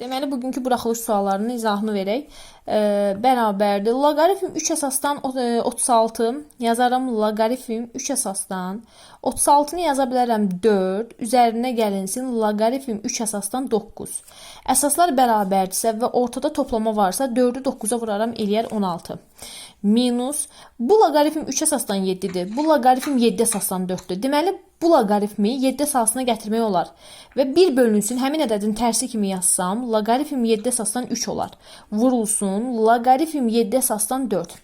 Deməli, bugünkü buraxılış suallarının izahını verək. E, bərabərdir. Loqaritm 3 əsasdan o- e, 36 yazaram. Loqaritm 3 əsasdan 36-nı yaza bilərəm 4. Üzərinə gəlinsin loqaritm 3 əsasdan 9. Əsaslar bərabərdirsə və ortada toplama varsa 4-ü 9-a vuraram eləyər 16. Minus bu loqaritm 3 əsasdan 7-dir. Bu loqaritm 7 əsasdan 4-dür. Deməli, bu loqaritmi 7 əsasına gətirmək olar. Və 1 bölünsün həmin ədədin tərsi kimi yazsam, loqaritm 7 əsasdan 3 olar. Vurulsun loqaritm 7 əsasdan 4.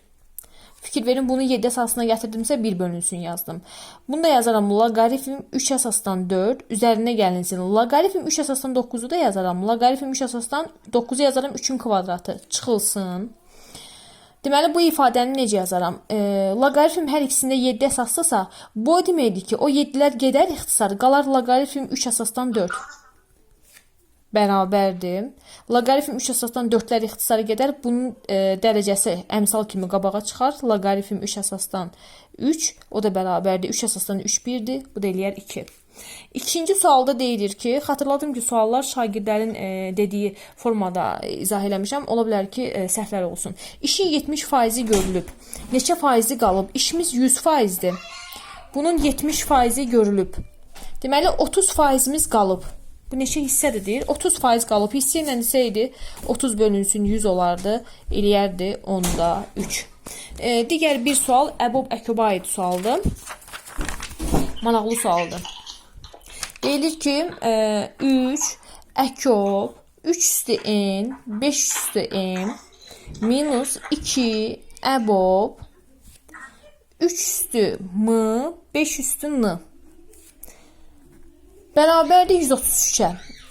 Fikir verin bunu 7 əsasına gətirdimsə 1 bölünsün yazdım. Bunu da yazaram loqaritm 3 əsasdan 4 üzərinə gəlinsin. Loqaritm 3 əsasdan 9-u da yazaram. Loqaritm 3 əsasdan 9-u yazaram 3-ün kvadratı çıxılsın. Deməli bu ifadəni necə yazaram? E, loqaritm hər ikisində 7 əsaslısa, bu o deməkdir ki, o 7-lər gedər ixtisar, qalar loqaritm 3 əsasdan 4 bərabərdir. Loqaritm 3 əsasdan 4-lər ixtisara gedər. Bunun e, dərəcəsi əmsal kimi qabağa çıxar. Loqaritm 3 əsasdan 3, o da bərabərdir. 3 əsasdan 3 1-dir. Bu da eləyər 2. İkinci sualda deyilir ki, xatırladım ki, suallar şagirdlərin e, dediyi formada izah eləmişəm. Ola bilər ki, e, səhvlər olsun. İşin 70% görülüb. Neçə faizi qalıb? İşimiz 100%dir. Bunun 70% görülüb. Deməli 30%imiz qalıb. Bu neçə hissədir deyir? 30% qalıb. Hissə ilə hissə idi. 30 bölünsün 100 olardı. Eləyərdi 10-da 3. E, digər bir sual Əbob Əkoba aid sualdır. Maraqlı sualdır. Deyilir ki, e, 3 Əkob 3 üstü n 5 üstü m minus 2 Əbob 3 üstü m 5 üstü n bərabərdir 133-ə.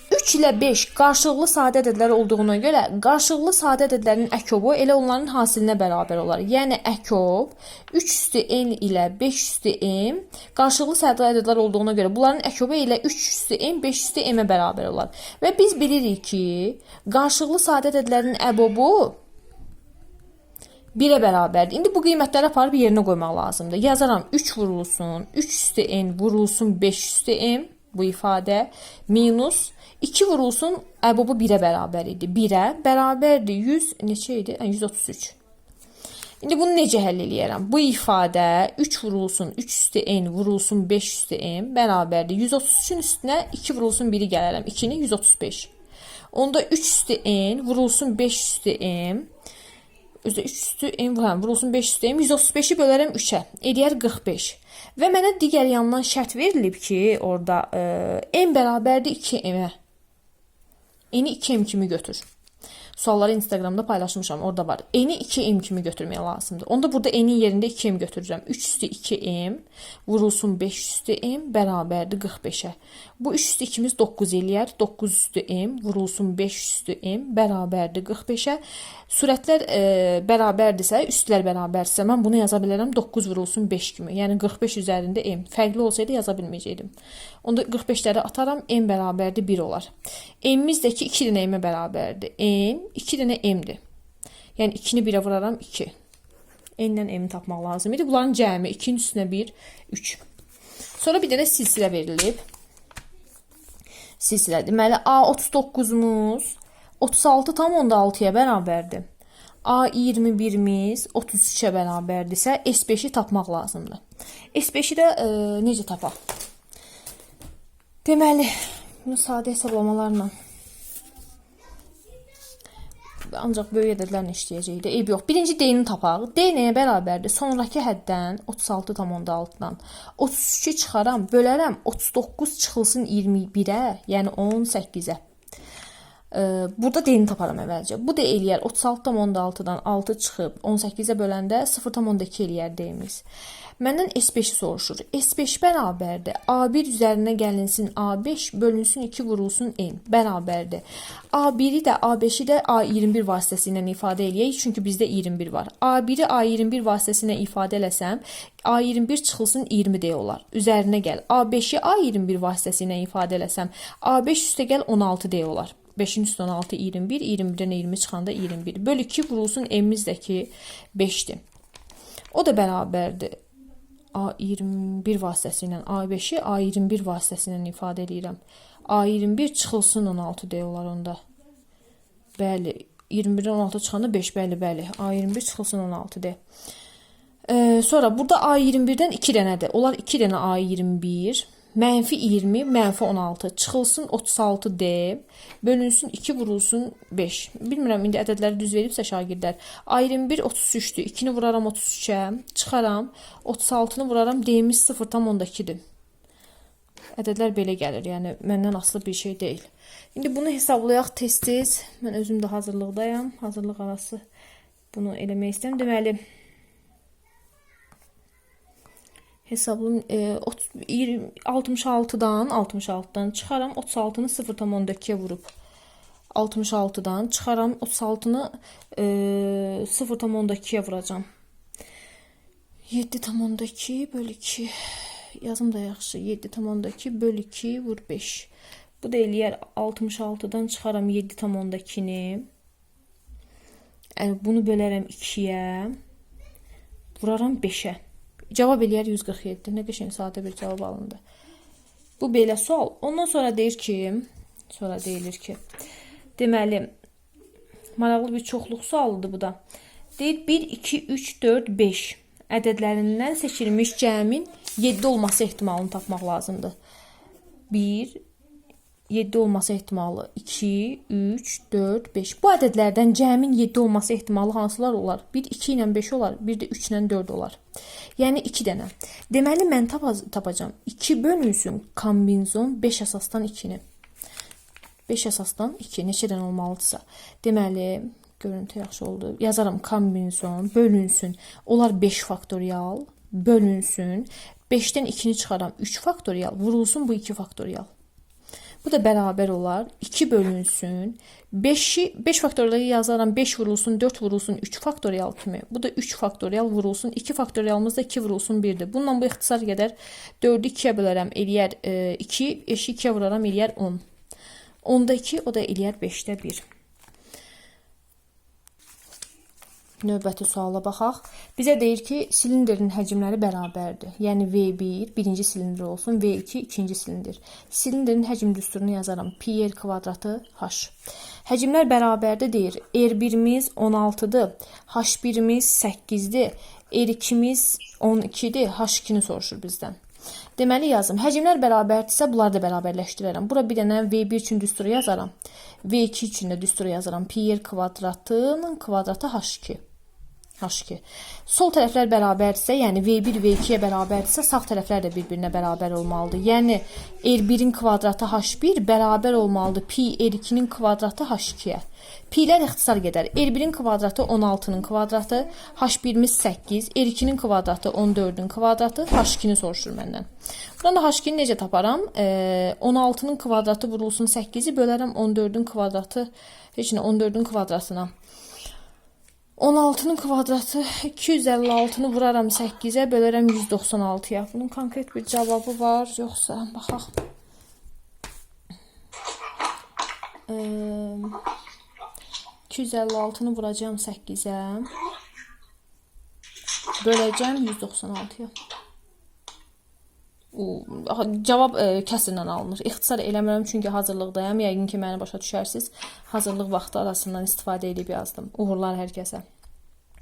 3 ilə 5 qarşılıqlı sadə ədədlər olduğuna görə qarşılıqlı sadə ədədlərin əkobu elə onların hasilinə bərabər olar. Yəni əkob 3 üstü n ilə 5 üstü m qarşılıqlı sadə ədədlər olduğuna görə bunların əkobu elə 3 üstü n 5 üstü m-ə bərabər olar. Və biz bilirik ki, qarşılıqlı sadə ədədlərin əbobu 1-ə bərabərdir. İndi bu qiymətləri aparıb yerinə qoymaq lazımdır. Yazaram 3 vurulsun, 3 üstü n vurulsun 5 üstü m bu ifadə minus 2 vurulsun əbobu 1-ə bərabər idi. 1-ə bərabərdir 100 neçə idi? Hə, 133. İndi bunu necə həll eləyərəm? Bu ifadə 3 vurulsun 3 üstü n vurulsun 5 üstü m bərabərdir. 133-ün üstünə 2 vurulsun 1-i gələrəm. 2-ni 135. Onda 3 üstü n vurulsun 5 üstü m Özü 3 üstü n vuran vurulsun 5 üstü m 135-i bölərəm 3-ə. Eləyər 45. Və mənə digər yandan şərt verilib ki, orada e, n bərabərdir 2m-ə. N-i 2m kimi götür. Sualları Instagramda paylaşmışam, orada var. N-i 2m kimi götürmək lazımdır. Onda burada n-in yerində 2m götürürəm. 3 üstü 2m vurulsun 5 üstü m bərabərdir 45-ə. Bu 3 üstü 2-miz 9 eləyər. 9 üstü m vurulsun 5 üstü m bərabərdir 45-ə. Sürətlər e, bərabərdirsə, üstlər bərabərdirsə, mən bunu yaza bilərəm 9 vurulsun 5 kimi. Yəni 45 üzərində m. Fərqli olsaydı yaza bilməyəcəydim. Onda 45-ləri ataram, n bərabərdir 1 olar. M-imiz də ki 2 dənə m-ə bərabərdir. n 2 dənə m-dir. Yəni 2-ni 1-ə vuraram 2. N-lə m-i tapmaq lazım idi. Bunların cəmi 2-nin üstünə 1, 3. Sonra bir dənə silsilə verilib. Silsilə. Deməli A39-muz 36,6-ya bərabərdir. A21-miz 33-ə bərabərdirsə S5-i tapmaq lazımdır. S5-i də e, necə tapaq? Deməli, bunu sadə hesablamalarla ancaq böyük ədədlərlə işləyəcəyik də. Eyb yox. Birinci D-ni tapaq. D nəyə bərabərdir? Sonrakı həddən 36,6-dan 33-ü çıxaram, bölərəm 39 çıxılsın 21-ə, yəni 18-ə. Ee, burada D-ni taparam əvvəlcə. Bu da eləyər 36,6-dan 6 çıxıb 18-ə böləndə 0,2 eləyər D-miz. Məndən S5-i soruşur. S5 bərabərdir. A1 üzərinə gəlinsin A5 bölünsün 2 vurulsun N bərabərdir. A1-i də A5-i də A21 vasitəsilə ifadə eləyək, çünki bizdə 21 var. A1-i A21 vasitəsilə ifadə eləsəm, A21 çıxılsın 20 deyə olar. Üzərinə gəl. A5-i A21 vasitəsilə ifadə eləsəm, A5 üstə gəl 16 deyə olar. 5-in üstü 16 21, 21-dən 20 çıxanda 21. Böl 2 vurulsun m-imiz də ki 5-dir. O da bərabərdir. A21 vasitəsilə A5-i A21 vasitəsilə ifadə edirəm. A21 çıxılsın 16 deyə olar onda. Bəli, 21-dən 16 çıxanda 5, bəli, bəli. A21 çıxılsın 16 de. Ee, sonra burada A21-dən 2 dənədir. Onlar 2 dənə A21, mənfi 20, mənfi 16 çıxılsın 36 D, bölünsün 2 vurulsun 5. Bilmirəm indi ədədləri düz veribsə şagirdlər. A21 33-dür. 2-ni vuraram 33-ə, çıxaram. 36-nı vuraram D-miz 0,2-dir. Ədədlər belə gəlir. Yəni məndən asılı bir şey deyil. İndi bunu hesablayaq tez-tez. Mən özüm də hazırlıqdayam. Hazırlıq arası bunu eləmək istəyirəm. Deməli, hesabım e, ot- 20 66-dan 66-dan çıxaram 36-nı 0,2-yə vurub 66-dan çıxaram 36-nı e, 0,2-yə vuracam. 7,2 bölü 2 yazım da yaxşı. 7,2 bölü 2 vur 5. Bu da eləyər 66-dan çıxaram 7,2-ni. Yəni bunu bölərəm 2-yə. Vuraram 5-ə. Cavab eləyər 147. Nə qəşəng sadə bir cavab alındı. Bu belə sual. Ondan sonra deyir ki, sonra deyilir ki, deməli maraqlı bir çoxluq sualıdır bu da. Deyir 1 2 3 4 5 ədədlərindən seçilmiş cəmin 7 olması ehtimalını tapmaq lazımdır. 1 7 olması ehtimalı 2, 3, 4, 5. Bu ədədlərdən cəmin 7 olması ehtimalı hansılar olar? 1 2 ilə 5 olar, bir də 3 ilə 4 olar. Yəni 2 dənə. Deməli mən tapa tapacağam. 2 bölünsün kombinzon 5 əsasdan 2-ni. 5 əsasdan 2 neçə dənə olmalıdırsa. Deməli, görüntü yaxşı oldu. Yazaram kombinzon bölünsün. Onlar 5 faktorial bölünsün. 5-dən 2-ni çıxaram 3 faktorial vurulsun bu 2 faktorial. Bu da bərabər olar. 2 bölünsün. 5-i 5 faktorialı yazaram. 5 vurulsun, 4 vurulsun, 3 faktorial kimi. Bu da 3 faktorial vurulsun. 2 faktorialımız da 2 vurulsun 1-dir. Bununla bu ixtisar qədər 4-ü 2-yə bölərəm, eləyər e, 2, eşi 2-yə vuraram, eləyər 10. 10-da 2, o da eləyər 5-də 1. Növbəti suala baxaq. Bizə deyir ki, silindrin həcmləri bərabərdir. Yəni V1 birinci silindr olsun, V2 ikinci silindr. Silindrin həcm düsturunu yazaram. Pi r kvadratı h. Həcmlər bərabərdir deyir. R1-miz 16-dır, H1-miz 8-dir, R2-miz 12-dir, H2-ni soruşur bizdən. Deməli yazım. Həcmlər bərabərdirsə bunları da bərabərləşdirərəm. Bura bir dənə V1 üçün düsturu yazaram. V2 üçün də düsturu yazaram. Pi r kvadratının kvadratı H2. H2. Sol tərəflər bərabərdirsə, yəni V1 V2-yə bərabərdirsə, sağ tərəflər də bir-birinə bərabər olmalıdır. Yəni R1-in kvadratı H1 bərabər olmalıdır pi R2-nin kvadratı H2-yə. Pilər ixtisar gedər. R1-in kvadratı 16-nın kvadratı, H1-miz 8, R2-nin kvadratı 14-ün kvadratı, H2-ni soruşur məndən. Buradan da H2-ni necə taparam? E, 16-nın kvadratı vurulsun 8-i bölərəm 14-ün kvadratı, heç nə 14-ün kvadratına. 16-nın kvadratı 256-nı vuraram 8-ə, bölərəm 196-ya. Bunun konkret bir cavabı var, yoxsa baxaq. Eee 256-nı vuracağam 8-ə. Böləcəm 196-ya. O, aha, Cavab e, kəsrlə alınır. İxtisar eləmirəm çünki hazırlıqdayam. Yəqin ki, məni başa düşərsiniz. Hazırlıq vaxtı arasından istifadə edib yazdım. Uğurlar hər kəsə.